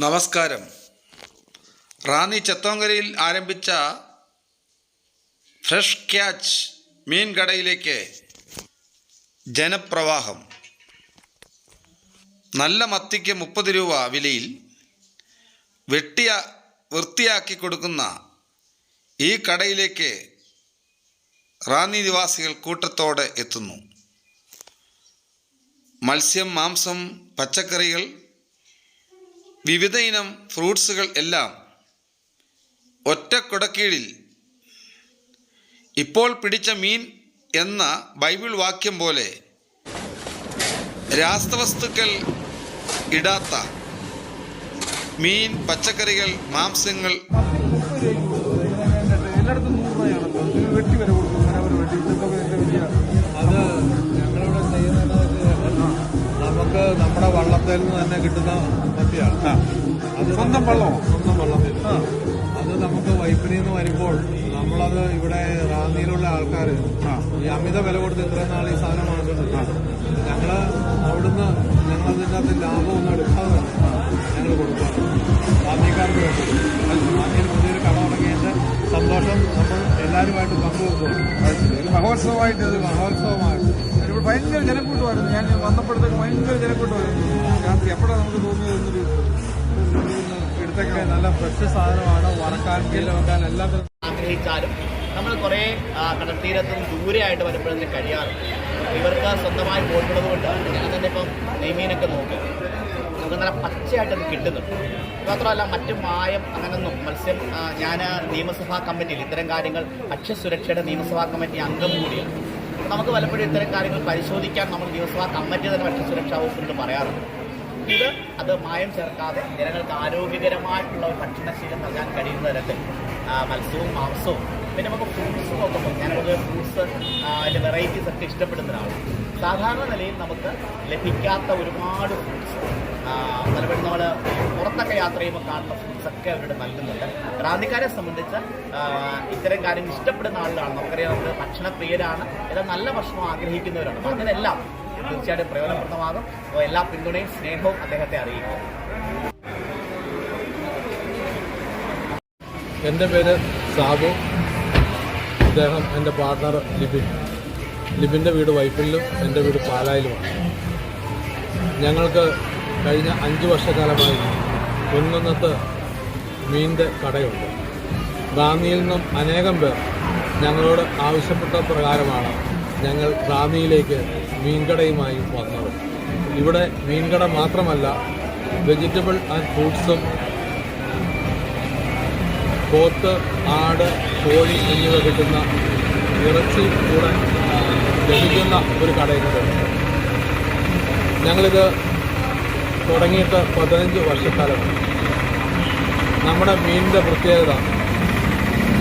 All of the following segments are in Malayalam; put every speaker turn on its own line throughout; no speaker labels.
നമസ്കാരം. റാന്നി ചത്തോങ്കരയിൽ ആരംഭിച്ച ഫ്രഷ് ക്യാച്ച് മീൻ കടയിലേക്ക് ജനപ്രവാഹം. നല്ല മത്തിക്ക് മുപ്പത് രൂപ വിലയിൽ വെട്ടിയ വൃത്തിയാക്കി കൊടുക്കുന്ന ഈ കടയിലേക്ക് റാന്നി നിവാസികൾ കൂട്ടത്തോടെ എത്തുന്നു. മത്സ്യം മാംസം പച്ചക്കറികൾ വിവിധ ഇനം ഫ്രൂട്ട്സുകൾ എല്ലാം ഒറ്റ കുടക്കീഴിൽ. ഇപ്പോൾ പിടിച്ച മീൻ എന്ന ബൈബിൾ വാക്യം പോലെ രാസവസ്തുക്കൾ ഇടാത്ത മീൻ പച്ചക്കറികൾ മാംസങ്ങൾ
എല്ലായിടത്തും നൂറ് രൂപയാണ്. വെട്ടി വരെ കൊടുക്കും
വള്ളത്തിൽ നിന്ന് തന്നെ കിട്ടുന്ന മത്തിയാണ് അത്
സ്വന്തം വെള്ളം
സ്വന്തം വെള്ളം അത് നമുക്ക് വൈപ്പിനിൽ നിന്ന് വരുമ്പോൾ നമ്മളത് ഇവിടെ റാന്നിയിലുള്ള ആൾക്കാർ ഈ അമിത വില കൊടുത്ത് ഇത്രയും നാൾ ഈ സാധനം വാങ്ങിച്ചിട്ടുണ്ട് ഞങ്ങൾ അവിടുന്ന് ഞങ്ങളതിന്റെ അകത്ത് ലാഭമൊന്നും എടുക്കാതെ ഞങ്ങൾ കൊടുക്കുക റാന്നിക്കാർക്ക് വേണ്ടി. റാന്നിയിൽ പുതിയൊരു കട തുടങ്ങിയതിന്റെ സന്തോഷം നമ്മൾ എല്ലാവരുമായിട്ട് പങ്കുവെക്കുക
ഒരു മഹോത്സവമായിട്ട്
ഇത് മഹോത്സവമായിട്ട്.
ഭയങ്കര ജനക്കൂട്ടമായിരുന്നു. ഞാൻ വന്നപ്പോഴത്തേക്ക് ഭയങ്കര ജനക്കൂട്ടമായിരുന്നു. രാത്രി എപ്പോഴാണ് നമുക്ക് തോന്നിയത് എന്നൊരു
ഇതൊക്കെ നല്ല ഫ്രഷ് സാധനമാണ്. വറക്കാൻ വെക്കാൻ എല്ലാത്തിനും
ആഗ്രഹിച്ചാലും നമ്മൾ കുറേ കടൽത്തീരത്തും ദൂരെയായിട്ട് വരുമ്പോഴതിന് കഴിയാറുണ്ട്. ഇവർക്ക് സ്വന്തമായി പോയിട്ടുള്ളത് കൊണ്ട് ഞാൻ തന്നെ ഇപ്പം നെയ്മീനൊക്കെ നോക്കും. നമുക്ക് നല്ല പച്ചയായിട്ട് അത് കിട്ടുന്നുണ്ട്. മാത്രമല്ല മറ്റു മായം അങ്ങനൊന്നും മത്സ്യം ഞാൻ നിയമസഭാ കമ്മിറ്റിയിൽ ഇത്തരം കാര്യങ്ങൾ ഭക്ഷ്യസുരക്ഷയുടെ നിയമസഭാ കമ്മിറ്റി അംഗം കൂടിയാണ്. നമുക്ക് പലപ്പോഴും ഇത്തരം കാര്യങ്ങൾ പരിശോധിക്കാൻ നമ്മൾ ദിവസവാ കമ്മറ്റി തന്നെ ഭക്ഷ്യസുരക്ഷാ വകുപ്പിനോട് പറയാറുണ്ട്. ഇത് അത് മായം ചേർക്കാതെ ജനങ്ങൾക്ക് ആരോഗ്യകരമായിട്ടുള്ള ഭക്ഷണശീലം നൽകാൻ കഴിയുന്ന തരത്തിൽ മത്സ്യവും മാംസവും പിന്നെ നമുക്ക് ഫ്രൂട്ട്സും നോക്കുമ്പോൾ ഞാൻ പൊതുവെ ഫ്രൂട്ട്സ് അതിന്റെ വെറൈറ്റീസ് ഒക്കെ ഇഷ്ടപ്പെടുന്ന ഒരാളാണ്. സാധാരണ നിലയിൽ നമുക്ക് ലഭിക്കാത്ത ഒരുപാട് ഫ്രൂട്ട്സ് പലപ്പോഴും നമ്മൾ പുറത്തൊക്കെ യാത്ര ചെയ്യുമ്പോൾ കാണുന്ന ഫുഡ്സ് ഒക്കെ അവരുടെ നൽകുന്നുണ്ട്. റാന്നിക്കാരെ സംബന്ധിച്ച് ഇത്തരം കാര്യങ്ങൾ ഇഷ്ടപ്പെടുന്ന ആളുകളാണ്. നമുക്കറിയാം നമ്മൾ ഭക്ഷണപ്രിയരാണ്. എല്ലാം നല്ല ഭക്ഷണം ആഗ്രഹിക്കുന്നവരാണ്. അപ്പോൾ അതിനെല്ലാം തീർച്ചയായിട്ടും പ്രയോജനപ്രദമാകും. അപ്പോൾ എല്ലാ പിന്തുണയും സ്നേഹവും അദ്ദേഹത്തെ അറിയിക്കും.
എന്റെ പേര് സാബു. അദ്ദേഹം എന്റെ പാർട്ണർ ലിബിൻ. ലിബിന്റെ വീട് വൈപ്പിലും എന്റെ വീട് പാലായിലുമാണ്. ഞങ്ങൾക്ക് കഴിഞ്ഞ അഞ്ച് വർഷക്കാലമായി പൊൻകുന്നത്ത് മീന്റെ കടയുണ്ട്. റാന്നിയിൽ നിന്നും അനേകം പേർ ഞങ്ങളോട് ആവശ്യപ്പെട്ട പ്രകാരമാണ് ഞങ്ങൾ റാന്നിയിലേക്ക് മീൻകടയുമായി വന്നത്. ഇവിടെ മീൻകട മാത്രമല്ല വെജിറ്റബിൾ ആൻഡ് ഫ്രൂട്ട്സും പോത്ത് ആട് കോഴി എന്നിവ കിട്ടുന്ന ഇറച്ചി കൂടെ ലഭിക്കുന്ന ഒരു കടയുണ്ട്. ഞങ്ങളിത് തുടങ്ങിയിട്ട് പതിനഞ്ച് വർഷക്കാലമാണ് നമ്മുടെ മീനിന്റെ പ്രത്യേകത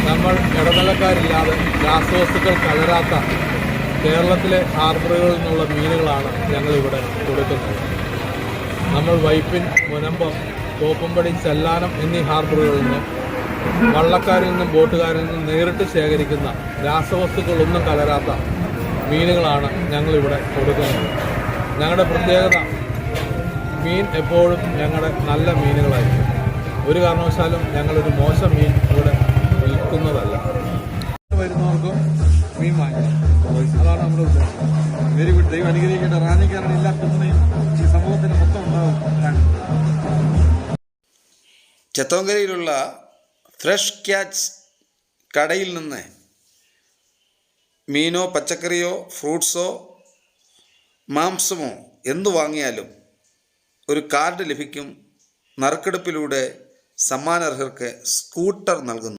നമ്മൾ ഇടനിലക്കാരില്ലാതെ രാസവസ്തുക്കൾ കലരാത്ത കേരളത്തിലെ ഹാർബറുകളിൽ നിന്നുള്ള മീനുകളാണ് ഞങ്ങളിവിടെ കൊടുക്കുന്നത്. നമ്മൾ വൈപ്പിൻ മുനമ്പം തോപ്പുംപടി ചെല്ലാനം എന്നീ ഹാർബറുകളിൽ നിന്ന് വള്ളക്കാരിൽ നിന്നും ബോട്ടുകാരിൽ നിന്നും നേരിട്ട് ശേഖരിക്കുന്ന രാസവസ്തുക്കളൊന്നും കലരാത്ത മീനുകളാണ് ഞങ്ങളിവിടെ കൊടുക്കുന്നത്. ഞങ്ങളുടെ പ്രത്യേകത മീൻ എപ്പോഴും ഞങ്ങളുടെ നല്ല മീനുകളായിരിക്കും. ഒരു കാരണവശാലും ഞങ്ങളൊരു മോശം മീൻ ഇവിടെ വിൽക്കുന്നതല്ല. വരുന്നവർക്കും മീൻ വാങ്ങിക്കാം. അതാണ് നമ്മുടെ ഉദ്ദേശം.
Very good. ദൈവം അനുഗ്രഹിക്കേണ്ട റാന്നിക്കാരാണ് എല്ലാ ഈ സമൂഹത്തിന് മൊത്തം ഉണ്ടാവും.
ചത്തോങ്കരയിലുള്ള ഫ്രഷ് ക്യാച്ച് കടയിൽ നിന്ന് മീനോ പച്ചക്കറിയോ ഫ്രൂട്ട്സോ മാംസമോ എന്തു വാങ്ങിയാലും ഒരു കാർഡ് ലഭിക്കും. നറുക്കെടുപ്പിലൂടെ സമ്മാനർഹർക്ക് സ്കൂട്ടർ നൽകുന്നു.